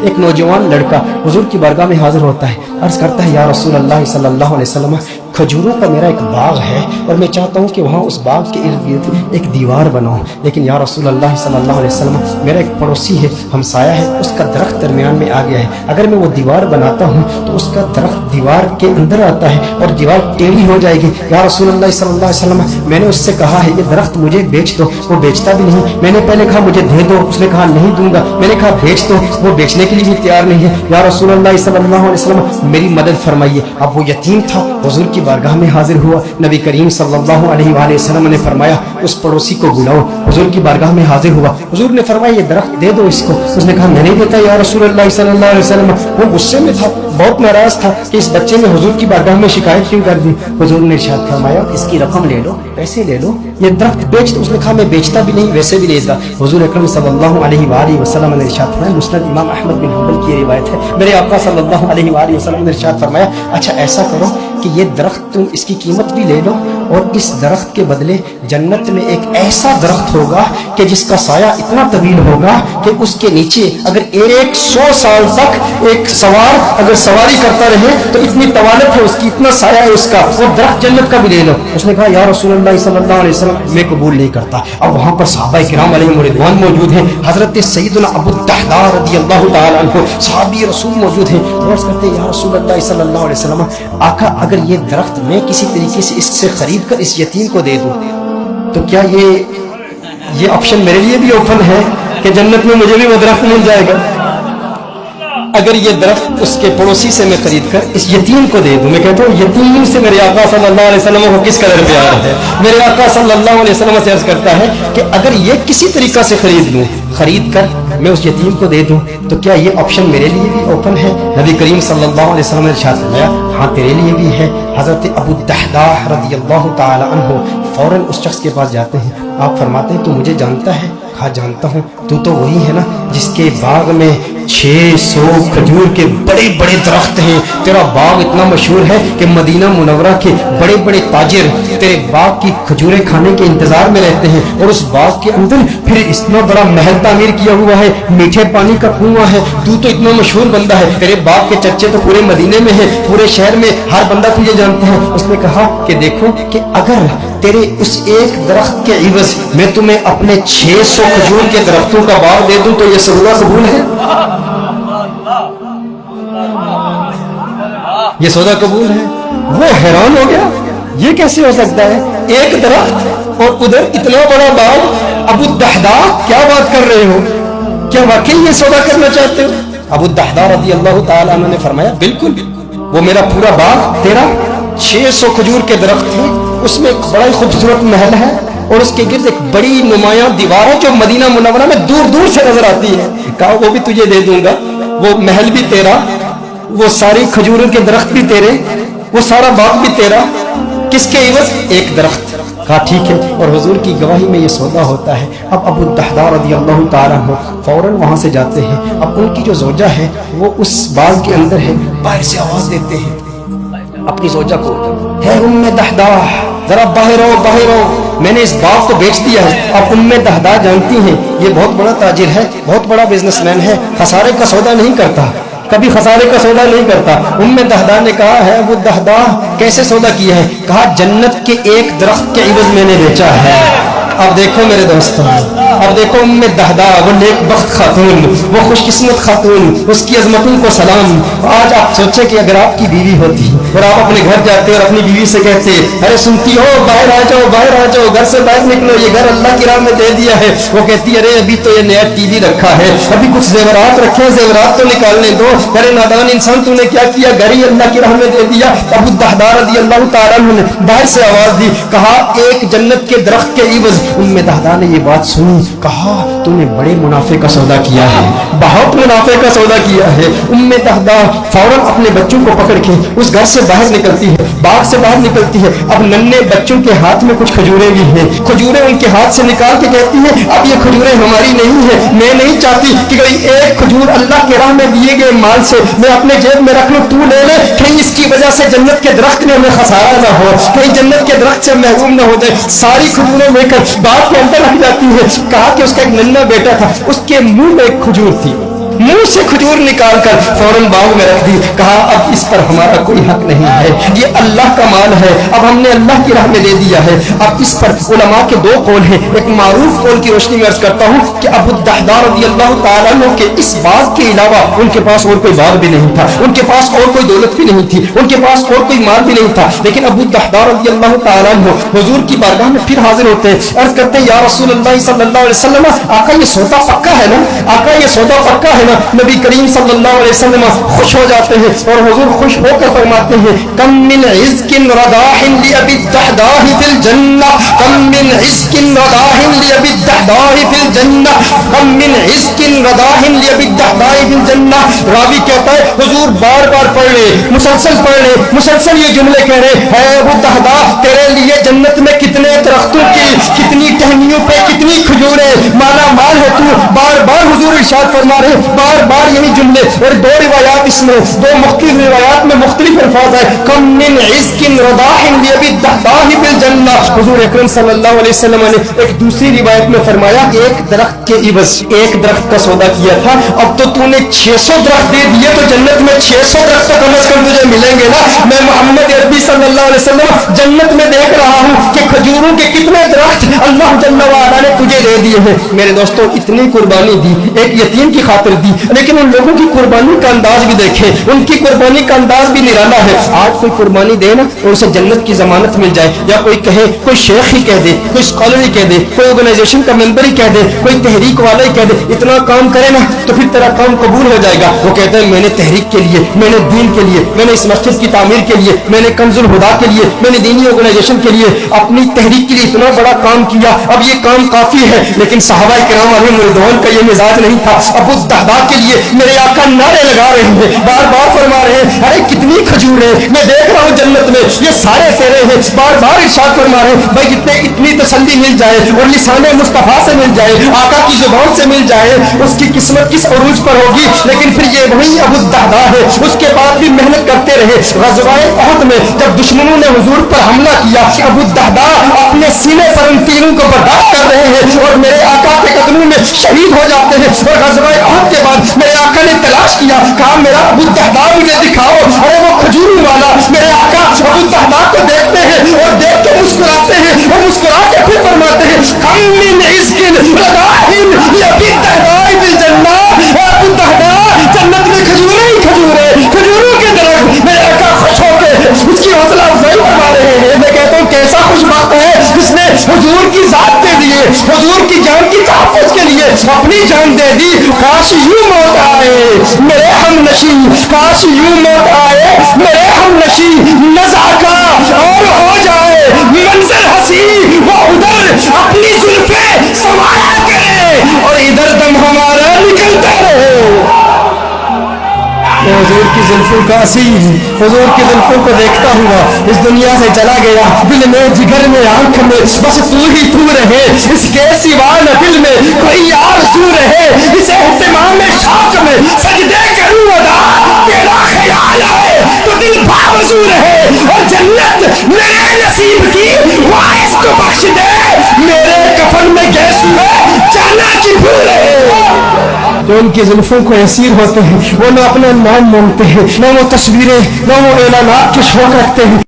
एक नौजवान लड़का हजूर की बारगाह में हाजिर होता है। अर्ज़ करता है, या रसूल अल्लाह सल्लल्लाहु अलैहि वसल्लम खजूरों का मेरा एक बाग है और मैं चाहता हूँ कि वहाँ उस बाग के इर्द गिर्द एक दीवार बनाऊँ। लेकिन या रसूल अल्लाह सल्लल्लाहु अलैहि वसल्लम, मेरा एक पड़ोसी है, हमसाया है, उसका दरख्त दरमियान में आ गया है। अगर मैं वो दीवार बनाता हूँ तो उसका दरख्त दीवार के अंदर आता है और दीवार टेढ़ी हो जाएगी। या रसूल अल्लाह सल्लल्लाहु अलैहि वसल्लम, मैंने उससे कहा है, ये दरख्त मुझे बेच दो, वो बेचता भी नहीं। मैंने पहले कहा, मुझे दे दो। उसने कहा, नहीं दूँगा। मैंने कहा, बेच दो, वो बेचने के लिए भी तैयार नहीं है। या रसूल अल्लाह सल्लल्लाहु अलैहि वसल्लम, मेरी मदद फरमाइए। अब वो यतीम था, हुजूर की बारगाह में हाजिर हुआ। नबी करीम सल्लल्लाहु अलैहि वसल्लम ने फरमाया, उस पड़ोसी को बुलाओ, हुजूर की बारगाह में हाजिर हुआ। हुजूर ने फरमाया, ये दरख्त दे दो इसको। उसने कहा मैं नहीं देता या रसूल सल्लल्लाहु अलैहि वसल्लम, वो गुस्से में था, बहुत नाराज़ था कि इस बच्चे ने हुजूर की बारगाह में शिकायत क्यों कर दी? हुजूर ने इरशाद फरमाया, इसकी रकम ले लो, पैसे ले लो, ये दरख्त बेच उसने कहा, मैं बेचता भी नहीं, वैसे भी लेता हुजूर अकरम सल्लल्लाहु अलैहि वसल्लम ने इरशाद फरमाया, मुस्लिम इमाम अहमद बिन हंबल की रिवायत है। मेरे आका सल्लल्लाहु अलैहि वसल्लम ने इरशाद फरमाया अच्छा ऐसा करो कि ये दरख्त तुम इसकी कीमत भी ले लो और इस दरख्त के बदले जन्नत में एक ऐसा दरख्त होगा कि जिसका साया इतना तवील होगा कि उसके नीचे अगर एक सौ साल तक एक सवार अगर सवारी करता रहे तो इतनी तवालत है उसकी, इतना साया है उसका, वो दरख्त जन्नत का भी ले लो। उसने कहा, या रसूल वसल्लम, मैं कबूल नहीं करता। अब वहाँ पर साहबा किराम रिदवान मौजूद हैं। हज़रत सईदुल अबू तहदार रदी अल्लाह साहबी रसूल मौजूद हैं। और कहते हैं, या रसूल वसल्लम, आका, अगर ये दरख्त मैं किसी तरीके से इससे खरीद कर इस यतीम को दे दूँ तो क्या ये ये ऑप्शन मेरे लिए भी ओपन है कि जन्नत में मुझे भी वो दरख्त मिल जाएगा? अगर ये दरख्त उसके पड़ोसी से मैं खरीद कर इस यतीम को दे दूँ, मैं कहता हूँ, यतीम से मेरे आका सल्लल्लाहु अलैहि वसल्लम को किस कदर प्यार है? मेरे आका सल्लल्लाहु अलैहि वसल्लम से अर्ज़ करता है कि अगर ये किसी तरीका से खरीद लूँ, खरीद कर मैं उस यतीम को दे दूँ तो क्या ये ऑप्शन मेरे लिए भी ओपन है? नबी करीम सल्लल्लाहु अलैहि वसल्लम ने इरशाद फरमाया हाँ तेरे लिए भी है। हज़रत अबू दहदाह रज़ी अल्लाह तआला अन्हु फ़ौरन उस शख्स के पास जाते हैं। आप फरमाते हैं, तू मुझे जानता है? कहा, जानता हूँ, तू तो वही है ना, जिसके बाग में 600 खजूर के बड़े बड़े दरख्त हैं। तेरा बाग इतना मशहूर है कि मदीना मुनवरा के बड़े बड़े ताजिर तेरे बाग की खजूरें खाने के इंतज़ार में रहते हैं और उस बाग के अंदर फिर इतना बड़ा महल तामीर किया हुआ है, मीठे पानी का कुआँ है। तू तो इतना मशहूर बंदा है, तेरे बाग के चर्चे तो पूरे मदीने में है, पूरे शहर में हर बंदा तुझे जानता है। उसने कहा कि देखो कि अगर तेरे उस एक दरख्त के इवज मैं तुम्हें अपने 600 खजूर के दरख्तों का बाग दे दूँ तो ये सौदा कबूल है? ये सौदा कबूल है। वो हैरान हो गया। ये कैसे हो सकता है? एक दरख्त और उधर इतना बड़ा बाग? अबू दहदा, क्या बात कर रहे हो? क्या वाकई ये सौदा करना चाहते हो? अबू दहदा रदी अल्लाह तआला ने फरमाया, बिल्कुल। वो मेरा पूरा बाग, तेरा 600 खजूर के दरख्त है। उसमें एक बड़ा ही खूबसूरत महल है और उसके गिर्द एक बड़ी नुमाया दीवार है जो मदीना मुनवरा में दूर दूर से नज़र आती है। कहा, वो भी तुझे दे दूँगा। वो महल भी तेरा, वो सारी खजूरों के दरख्त भी तेरे, वो सारा बाग भी तेरा। किसके इवज? एक दरख्त। कहा, ठीक है, और हुजूर की गवाही में ये सौदा होता है। अब अबू दहदार रदी अल्लाह ताला हो फ़ौरन वहाँ से जाते हैं। अब उनकी जो जोजा है, वो उस बाग के अंदर है। बाहर से आवाज़ देते हैं। अपनी जोजा को, है उम्मे दहदाह जरा बाहर आओ बाहर आओ। मैंने इस बाग को बेच दिया है। अब उम्मे दहदा जानती हैं, ये बहुत बड़ा ताजिर है, बहुत बड़ा बिजनेसमैन है, खसारे का सौदा नहीं करता। कभी खसारे का सौदा नहीं करता। उम्मे दहदा ने कहा है, वो दहदा कैसे सौदा किया है? कहा, जन्नत के एक दरख्त के इवज मैंने बेचा है। अब देखो मेरे दोस्तों, अब देखो उम्मे दहदा, वो नेक बख्त खातून, वो खुशकिस्मत खातून, उसकी अजमतों को सलाम। आज आप सोचे कि अगर आपकी बीवी होती और आप अपने घर जाते और अपनी बीवी से कहते, अरे सुनती हो, बाहर आ जाओ, बाहर आ जाओ, घर से बाहर निकलो, ये घर अल्लाह की राह में दे दिया है। वो कहती, अरे अभी तो ये नया टीवी रखा है, अभी कुछ जेवरात रखे जेवरात तो निकालने दो। अरे नादान इंसान, तूने क्या किया? घर ही अल्लाह की राह में दे दिया। अबू दहदार रदी अल्लाह ताला ने बाहर से आवाज़ दी, कहा, एक जन्नत के दरख्त के इवज उम्मे दहदा ने ये बात सुनी, कहा तूने बड़े मुनाफे का सौदा किया है। बहुत मुनाफे का सौदा किया है। उम्मे दहदा फ़ौरन अपने बच्चों को पकड़ के उस घर से बाहर निकलती है, बाग से बाहर निकलती है। अब नन्हे बच्चों के हाथ में कुछ खजूरें भी हैं। खजूरें उनके हाथ से निकाल के कहती है, अब ये खजूरें हमारी नहीं है। मैं नहीं चाहती कि कोई एक खजूर अल्लाह के राह में दिए गए माल से मैं अपने जेब में रख लूँ। तू ले ले, कहीं इसकी वजह से जन्नत के दरख्त में हमें खसारा ना हो, कहीं जन्नत के दरख्त से महरूम ना हो जाए। सारी खजूरें लेकर बाग के अंदर रख जाती है कहा कि उसका एक नन्ना बेटा था, उसके मुँह में एक खजूर थी। मुँह से खजूर निकाल कर फ़ौरन बाग में रख दी। कहा, अब इस पर हमारा कोई हक नहीं है। ये अल्लाह का माल है। अब हमने अल्लाह की राह में दे दिया है। अब इस पर उलमा के दो कौल हैं। एक मारूफ कौल की रोशनी में अर्ज़ करता हूँ कि अबू के इस बाग के अलावा उनके पास और कोई बाग भी नहीं था। उनके पास और कोई दौलत भी नहीं थी। उनके पास और कोई माल भी नहीं था। लेकिन अबू दहदार रदी अल्लाह तआला अन्हु हुजूर की बारगाह में फिर हाजिर होते। हैं अर्ज़ करते हैं, या रसूल आका ये सौदा पक्का है ना? आका ये सौदा पक्का है? ना नबी करीम सल्लल्लाहु अलैहि वसल्लम खुश हो जाते हैं और हुजूर खुश होकर फरमाते हैं, कम मिन इज़्किन रदाहिन लि अबी दहदाह फिल जन्नह, कम मिन इज़्किन रदाहिन लि अबी दहदाह फिल जन्नह, कम मिन इज़्किन रदाहिन लि अबी दहदाह फिल जन्नह। रावी कहता है, हुजूर बार-बार पढ़ ले, मुसलसल पढ़ ले, मुसलसल ये जुमले कह रहे, हैं अबू दहदा, तेरे लिए जन्नत में कितने दरख्तों की, कितनी टहनियों पे कितनी खजूरें, माला माल है तू? बार बार हुजूर इरशाद फरमा रहे बार बार यही जुमले और दो रिवायात इसमें, दो मुख्तलिफ़ रिवायात में मुख्तलिफ़ अल्फाज है। कम मिन सल्लल्लाहु ने एक दूसरी रिवायत में फरमाया, एक दरख्त के इवज एक दरख्त का सौदा किया था। अब तो तूने 600 दरख्त दे दिए तो जन्नत में 600 दरख्त तो कम अज कम तुझे मिलेंगे ना। मैं मोहम्मद अरबी सल्लल्लाहु अलैहि वसल्लम जन्नत में देख रहा हूँ कि खजूरों के कितने दरख्त अल्लाह ने तुझे दे दिए हैं। मेरे दोस्तों, इतनी कुर्बानी दी, एक यतीम की खातिर दी, लेकिन उन लोगों की कुर्बानी का अंदाज भी देखे। उनकी कुर्बानी का अंदाज भी निराला है। आज कोई कुर्बानी दे ना और उसे जन्नत की जमानत मिल जाए। या कोई कहे, कोई शेख ही कह दे, कोई स्कॉलर ही कह दे, कोई ऑर्गेनाइजेशन का मेंबर ही कह दे, कोई तहरीक वाला ही कह दे, इतना काम करे ना तो फिर तेरा काम कबूल हो जाएगा। वो कहता है, मैंने तहरीक के लिए, मैंने दीन के लिए, मैंने इस मस्जिद की तामीर के लिए, मैंने कंजुल हुदा के लिए, मैंने दीनी ऑर्गेनाइजेशन के लिए अपनी तहरीक के लिए इतना बड़ा काम किया, अब ये काम काफ़ी है। लेकिन साहबा कराम अली मुर्दवान का ये मिजाज नहीं था। अबू दहदा के लिए मेरे आका नारे लगा रहे हैं बार बार फरमा रहे हैं, अरे कितनी खजूर है, मैं देख रहा हूँ जन्नत में, ये सारे तेरे हैं बार बार इरशाद फरमा रहे भाई कितने, इतनी तसल्ली मिल जाए और लिसाने मुस्तफ़ा से मिल जाए, आका की ज़ुबान से मिल जाए, उसकी किस्मत किस अरूज पर होगी? लेकिन फिर ये वही अबू दहदा है, उसके बाद भी मेहनत करते रहे। गजवाए अहद में जब दुश्मनों ने हजूर पर हमला किया, अबू दहदा अपने सीने पर उन तीनों को बर्दाश्त कर रहे हैं। और मेरे आका के कदमों में शहीद हो जाते हैं। और गजबाए अहद के बाद मेरे आका ने तलाश किया। कहा, मेरा अबू तहदा मुझे दिखाओ। अरे, वो खजूरू वाला। मेरे आका अबू तहदा को देखते हैं और देख के मुस्कुराते हैं और मुस्कुरा के फिर फरमाते हैं कम आए, मेरे हम नशी काश यूँ मौत आए, मेरे हम नशी नजाका और हो जाए, मंजर हसी, वो उधर अपनी जुल्फे समाया हजूर की जुल्फों का असीर हजूर की जुल्फों को देखता हुआ इस दुनिया से चला गया। दिल में, जिगर में, आँख में, बस तू ही तू रहे। इसके सिवा न दिल में कोई यार तू रहे। इस एहतमाम में शौक में, सजदे करूँ अदा। तेरा ख्याल आए तो दिल बावजू रहे। और जन्नत मेरे नसीब की वाइस को बख्श दे। मेरे कफन में गैस में जाना की भूल जो उनके जुल्फों को असीर होते हैं। वो ना अपना नाम मांगते हैं, ना वो तस्वीरें, ना वो एलानात के शौक रखते हैं।